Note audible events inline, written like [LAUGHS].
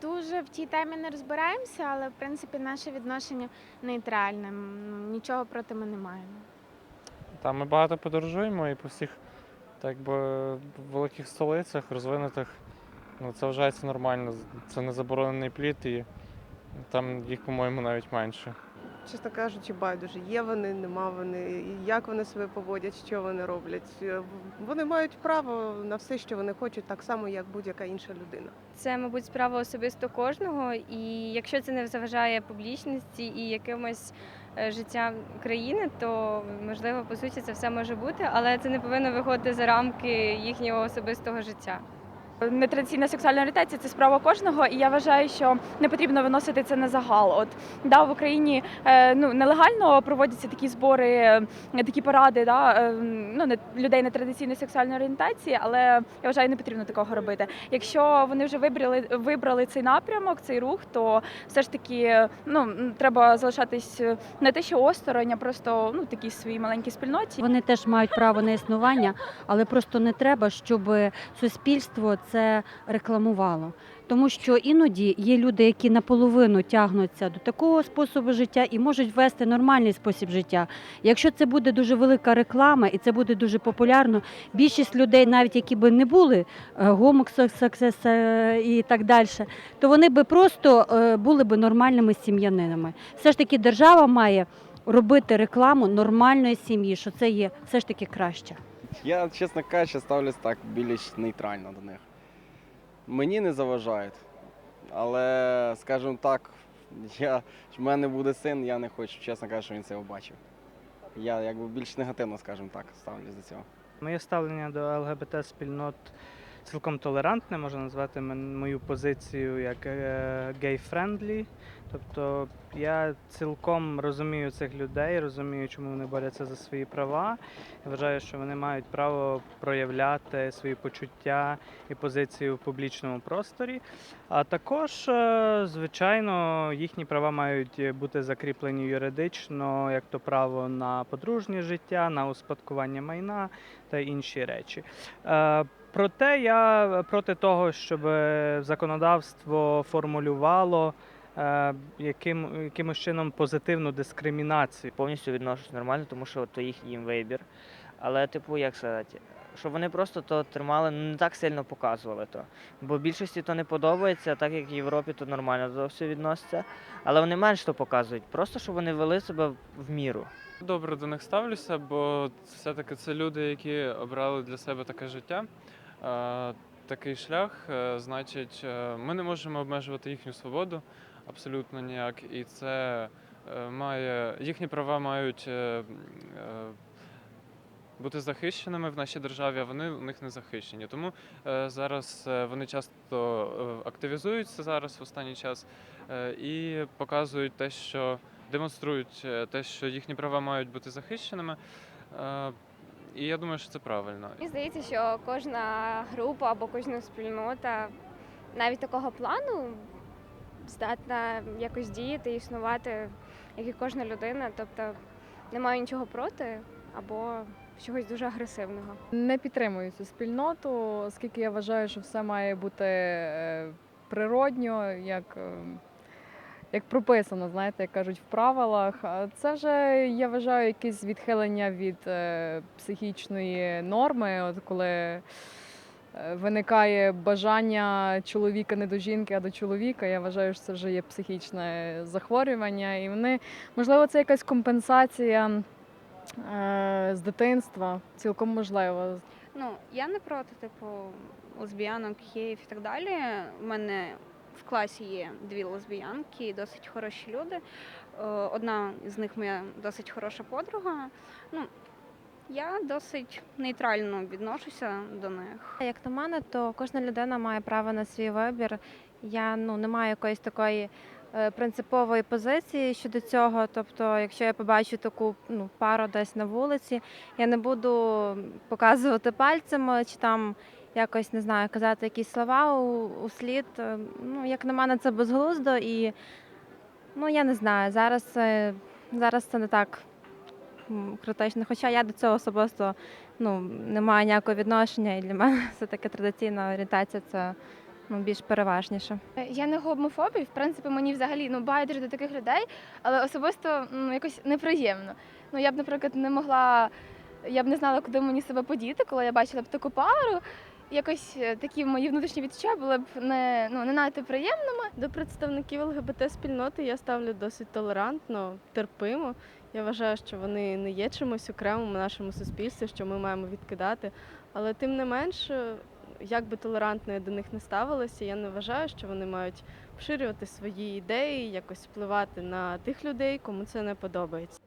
дуже в тій темі не розбираємося, але в принципі наше відношення нейтральне. Нічого проти ми не маємо. Там ми багато подорожуємо і по всіх так би, великих столицях, розвинутих, ну, це вважається нормально. Це не заборонений плід і там їх, по-моєму, навіть менше. Чесно кажучи, байдуже, є вони, нема вони, як вони себе поводять, що вони роблять. Е, Вони мають право на все, що вони хочуть, так само, як будь-яка інша людина. Це, мабуть, справа особисто кожного, і якщо це не заважає публічності і якимось е, життям країни, то можливо по суті це все може бути, але це не повинно виходити за рамки їхнього особистого життя. Нетрадиційна сексуальна орієнтація це справа кожного, і я вважаю, що не потрібно виносити це на загал. От да, в Україні е, ну нелегально проводяться такі збори, е, такі поради, да, е, ну не людей нетрадиційної сексуальної орієнтації, але я вважаю, не потрібно такого робити. Якщо вони вже вибрали вибрали цей напрямок, цей рух, то все ж таки ну треба залишатись не те, що осторонь, а просто ну такій своїй маленькій спільноті. Вони теж мають право на існування, але просто не треба, щоб суспільство це рекламувало. Тому що іноді є люди, які наполовину тягнуться до такого способу життя і можуть вести нормальний спосіб життя. Якщо це буде дуже велика реклама і це буде дуже популярно, більшість людей, навіть які би не були гомосексуалістами і так далі, то вони би просто е, були би нормальними сім'янинами. Все ж таки держава має робити рекламу нормальної сім'ї, що це є все ж таки краще. Я, чесно кажучи, ставлюсь так більш нейтрально до них. Мені не заважають. Але, скажімо так, [LAUGHS] я, в мене буде син, я не хочу, чесно кажучи, він це побачив. Я якби більш негативно, скажімо так, ставлюсь до цього. Моє ставлення до ЛГБТ спільнот цілком толерантне, можна назвати мою позицію як гей-френдлі. Тобто я цілком розумію цих людей, розумію, чому вони борються за свої права. Я вважаю, що вони мають право проявляти свої почуття і позицію в публічному просторі. А також, е, звичайно, їхні права мають бути закріплені юридично, як то право на подружнє життя, на успадкування майна та інші речі. Е, Проте я проти того, щоб законодавство формулювало е, яким, якимось чином позитивну дискримінацію. повністю відношусь нормально, тому що то їх їм вибір. Але, типу, як сказати, щоб вони просто то тримали, ну не так сильно показували то. Бо більшості то не подобається, так як в Європі то нормально до всього відноситься. Але вони менш то показують. Просто щоб вони вели себе в міру. Добре до них ставлюся, бо все-таки це люди, які обрали для себе таке життя, е, такий шлях. Е, Значить, е, ми не можемо обмежувати їхню свободу абсолютно ніяк. І це е, має їхні права мають е, е, бути захищеними в нашій державі, а вони у них не захищені. Тому е, зараз е, вони часто е, активізуються зараз в останній час е, і показують те, що демонструють е, те, що їхні права мають бути захищеними. І я думаю, що це правильно. Мені здається, що кожна група або кожна спільнота навіть такого плану здатна якось діяти, існувати, як і кожна людина. Тобто немає нічого проти або чогось дуже агресивного. Не підтримую цю спільноту, оскільки я вважаю, що все має бути е, природньо, як, е, як прописано, знаєте, як кажуть, в правилах. Це вже я вважаю якесь відхилення від е, психічної норми, от коли. е, Виникає бажання чоловіка не до жінки, а до чоловіка. Я вважаю, що це вже є психічне захворювання, і вони, можливо, це якась компенсація е, з дитинства, цілком можливо. Ну, я не проти, типу, лесбіянок, геїв і так далі. У мене класі є дві лесбіянки, досить хороші люди. Е, Одна з них моя досить хороша подруга. Ну, я досить нейтрально відношуся до них. Як на мене, то кожна людина має право на свій вибір. Я ну не маю якоїсь такої е, принципової позиції щодо цього. Тобто, якщо я побачу таку ну, пару десь на вулиці, я не буду показувати пальцем чи там якось не знаю, казати якісь слова у, у слід. Е, Ну, як на мене, це безглуздо і ну я не знаю. Зараз, е, зараз це не так критично. Хоча я до цього особисто ну, не маю ніякого відношення, і для мене [LAUGHS] все таки традиційна орієнтація це ну, більш переважніше. Я не гомофобію, в принципі, мені взагалі ну байдуже до таких людей, але особисто ну, якось неприємно. Ну я б, наприклад, не могла, я б не знала, куди мені себе подіти, коли я бачила б таку пару. Якось е, такі мої внутрішні відчуття були б не ну не надто приємними. До представників ЛГБТ спільноти я ставлю досить толерантно, терпимо. Я вважаю, що вони не є чимось окремим у нашому суспільстві, що ми маємо відкидати. Але тим не менш, е, як би толерантно я до них не ставилася, я не вважаю, що вони мають поширювати свої ідеї, якось впливати на тих людей, кому це не подобається.